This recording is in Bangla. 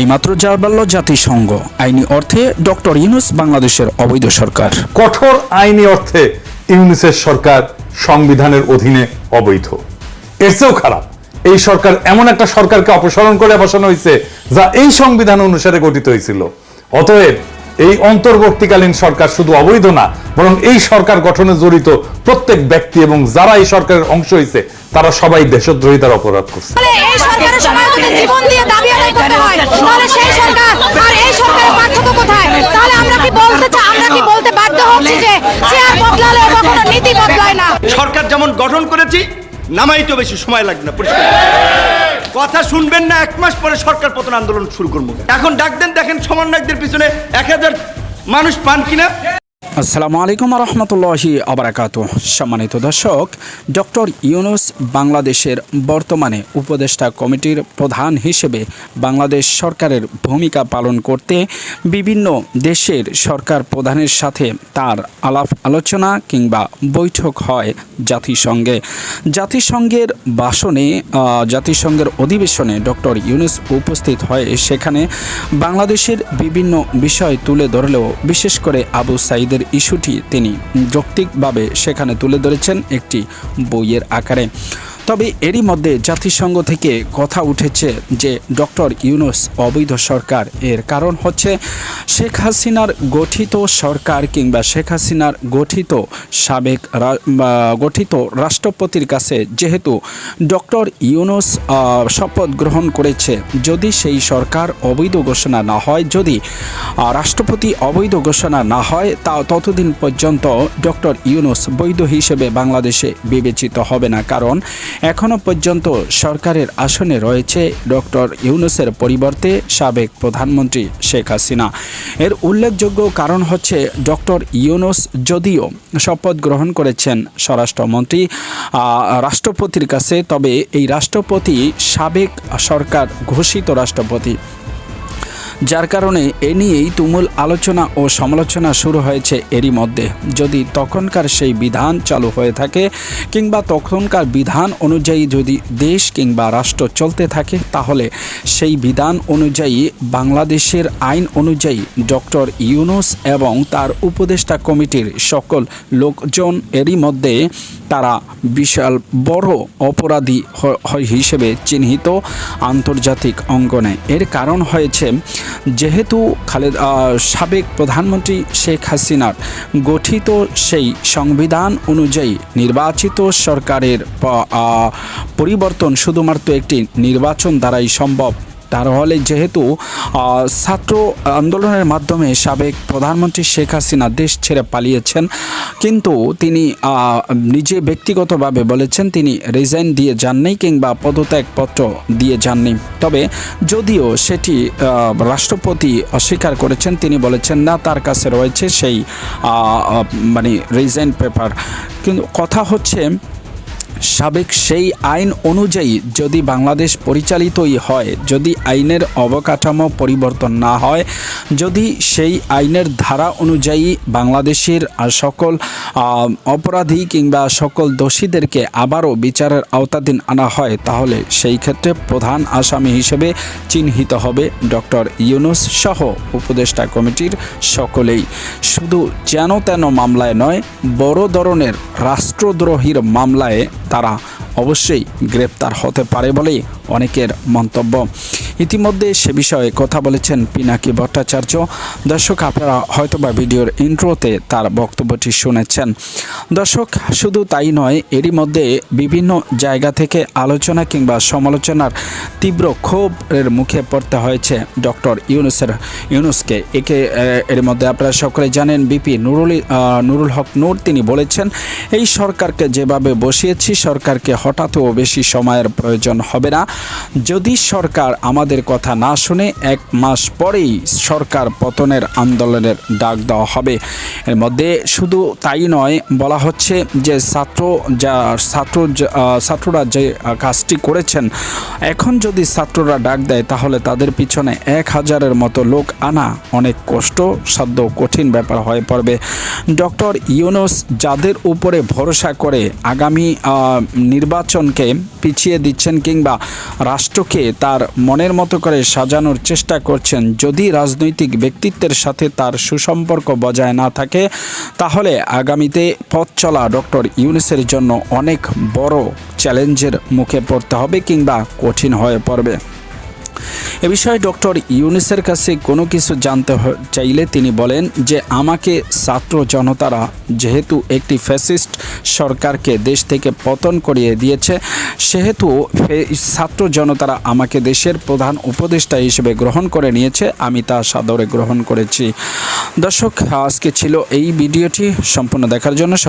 এইমাত্র যা বলল জাতিসংঘ। আইনি অর্থে ডক্টর ইউনুস বাংলাদেশের অবৈধ সরকার। কঠোর আইনি অর্থে ইউনিসেফ সরকার সংবিধানের অধীনে অবৈধ। এর চেয়েও খারাপ এই সরকার এমন একটা সরকারকে অপসারণ করে বসানো হয়েছে যা এই সংবিধান অনুসারে গঠিত হয়েছিল। অতএব এই অন্তর্বর্তীকালীন সরকার শুধু অবৈধ না বরং এই সরকার গঠনে জড়িত প্রত্যেক ব্যক্তি এবং যারা এই সরকারের অংশ হয়েছে তারা সবাই দেশদ্রোহিতার অপরাধ করছে। এই সরকারের করতে হয় তাহলে সেই সরকার। আর এই সরকারের পার্থক্য কোথায়? তাহলে আমরা কি বলতে চা- আমরা কি বলতে বাধ্য হচ্ছি যে চেয়ার বদলালে কখনো নীতি বদলায় না? সরকার যেমন গঠন করেছি নামাইতে বেশি সময় লাগবে না পরিষ্কার। কথা শুনবেন না এক মাস পরে সরকার পতন আন্দোলন শুরু করব। এখন ডাক দেন দেখেন সমন্বয়কদের পিছনে এক হাজার মানুষ পান কিনা। আসসালামু আলাইকুম রহমতুল্লাহি আবরাকাত। সম্মানিত দর্শক, ডক্টর ইউনুস বাংলাদেশের বর্তমানে উপদেষ্টা কমিটির প্রধান হিসেবে বাংলাদেশ সরকারের ভূমিকা পালন করতে বিভিন্ন দেশের সরকার প্রধানের সাথে তার আলাপ আলোচনা কিংবা বৈঠক হয় জাতিসংঘে। জাতিসংঘের বাসনে জাতিসংঘের অধিবেশনে ডক্টর ইউনুস উপস্থিত হয়। সেখানে বাংলাদেশের বিভিন্ন বিষয় তুলে ধরলেও বিশেষ করে আবু সাইদের ইস্যুটি তিনি যৌক্তিকভাবে সেখানে তুলে ধরেছেন একটি বইয়ের আকারে। তবে এরই মধ্যে জাতিসংঘ থেকে কথা উঠেছে যে ডক্টর ইউনুস অবৈধ সরকার। এর কারণ হচ্ছে শেখ হাসিনার গঠিত সরকার কিংবা শেখ হাসিনার গঠিত সাবেক গঠিত রাষ্ট্রপতির কাছে যেহেতু ডক্টর ইউনুস শপথ গ্রহণ করেছে, যদি সেই সরকার অবৈধ ঘোষণা না হয়, যদি রাষ্ট্রপতি অবৈধ ঘোষণা না হয়, তা ততদিন পর্যন্ত ডক্টর ইউনুস বৈধ হিসেবে বাংলাদেশে বিবেচিত হবে না। কারণ এখনও পর্যন্ত সরকারের আসনে রয়েছে ডক্টর ইউনুসের পরিবর্তে সাবেক প্রধানমন্ত্রী শেখ হাসিনা। এর উল্লেখযোগ্য কারণ হচ্ছে ডক্টর ইউনুস যদিও শপথ গ্রহণ করেছেন স্বরাষ্ট্রমন্ত্রী রাষ্ট্রপতির কাছে, তবে এই রাষ্ট্রপতি সাবেক সরকার ঘোষিত রাষ্ট্রপতি যার কারণে এ নিয়েই তুমুল আলোচনা ও সমালোচনা শুরু হয়েছে এরই মধ্যে। যদি তখনকার সেই বিধান চালু হয়ে থাকে কিংবা তখনকার বিধান অনুযায়ী যদি দেশ কিংবা রাষ্ট্র চলতে থাকে, তাহলে সেই বিধান অনুযায়ী বাংলাদেশের আইন অনুযায়ী ডক্টর ইউনুস এবং তার উপদেষ্টা কমিটির সকল লোকজন এরই মধ্যে তারা বিশাল বড় অপরাধী হিসেবে চিহ্নিত আন্তর্জাতিক অঙ্গনে। এর কারণ হয়েছে যেহেতু খালেদ সাবেক প্রধানমন্ত্রী শেখ হাসিনার গঠিত সেই সংবিধান অনুযায়ী নির্বাচিত সরকারের পরিবর্তন শুধুমাত্র একটি নির্বাচন দ্বারাই সম্ভব। তাহলে যেহেতু ছাত্র আন্দোলনের মাধ্যমে সাবেক প্রধানমন্ত্রী শেখ হাসিনা দেশ ছেড়ে পালিয়েছেন, কিন্তু তিনি নিজে ব্যক্তিগতভাবে বলেছেন তিনি রিজাইন দিয়ে যাননি কিংবা পদত্যাগপত্র দিয়ে যাননি। তবে যদিও সেটি রাষ্ট্রপতি অস্বীকার করেছেন, তিনি বলেছেন, না, তার কাছে রয়েছে সেই মানে রিজাইন পেপার। কিন্তু কথা হচ্ছে সাবেক সেই আইন অনুযায়ী যদি বাংলাদেশ পরিচালিতই হয়, যদি আইনের অবকাঠামো পরিবর্তন না হয়, যদি সেই আইনের ধারা অনুযায়ী বাংলাদেশের সকল অপরাধী কিংবা সকল দোষীদেরকে আবারও বিচারের আওতাধীন আনা হয়, তাহলে সেই ক্ষেত্রে প্রধান আসামি হিসেবে চিহ্নিত হবে ডক্টর ইউনুস সহ উপদেষ্টা কমিটির সকলেই। শুধু যেন তেন মামলায় নয়, বড় ধরনের রাষ্ট্রদ্রোহীর মামলায় তারা অবশ্যই গ্রেপ্তার হতে পারে বলেই অনেকের মন্তব্য। ইতিমধ্যে সে বিষয়ে কথা বলেছেন পিনাকি ভট্টাচার্য। দর্শক, আপনারা হয়তোবা ভিডিওর ইন্ট্রোতে তার বক্তব্যটি শুনেছেন। দর্শক, শুধু তাই নয়, এরই মধ্যে বিভিন্ন জায়গা থেকে আলোচনা কিংবা সমালোচনার তীব্র ক্ষোভের মুখে পড়তে হয়েছে ডক্টর ইউনুসের, ইউনুসকে। একে এর মধ্যে আপনারা সকলে জানেন, বিপি নুরুল নুরুল হক নূর তিনি বলেছেন, এই সরকারকে যেভাবে বসিয়েছি, সরকারকে হঠাৎও বেশি সময়ের প্রয়োজন হবে না। যদি সরকার আমাদের কথা না শুনে এক মাস পরেই সরকার পতনের আন্দোলনের ডাক দেওয়া হবে। এর মধ্যে শুধু তাই নয়, বলা হচ্ছে যে ছাত্র যা, ছাত্র ছাত্ররা যে কাজটি করেছেন, এখন যদি ছাত্ররা ডাক দেয় তাহলে তাদের পিছনে এক হাজারের মতো লোক আনা অনেক কষ্ট সাধ্য কঠিন ব্যাপার হয়ে পড়বে। ডক্টর ইউনুস যাদের উপরে ভরসা করে আগামী নির্বাচনকে পিছিয়ে দিচ্ছেন কিংবা রাষ্ট্রকে তার মনের মতো করে সাজানোর চেষ্টা করছেন। যদি রাজনৈতিক ব্যক্তিত্বের সাথে তার সুসম্পর্ক বজায় না থাকে, তাহলে আগামীতে পথ চলা ডক্টর ইউনিসের জন্য অনেক বড় চ্যালেঞ্জের মুখে পড়তে হবে কিংবা কঠিন হয়ে পড়বে। এ বিষয়ে ডক্টর ইউনিসের কাছে কোনো কিছু জানতে চাইলে তিনি বলেন যে আমাকে ছাত্র জনতারা যেহেতু একটি ফ্যাসিস্ট সরকারকে দেশ থেকে পতন করিয়ে দিয়েছে, সেহেতু ছাত্র জনতারা আমাকে দেশের প্রধান উপদেষ্টা হিসেবে গ্রহণ করে নিয়েছে, আমি তা সাদরে গ্রহণ করেছি। দর্শক, আজকে ছিল এই ভিডিওটি। সম্পূর্ণ দেখার জন্য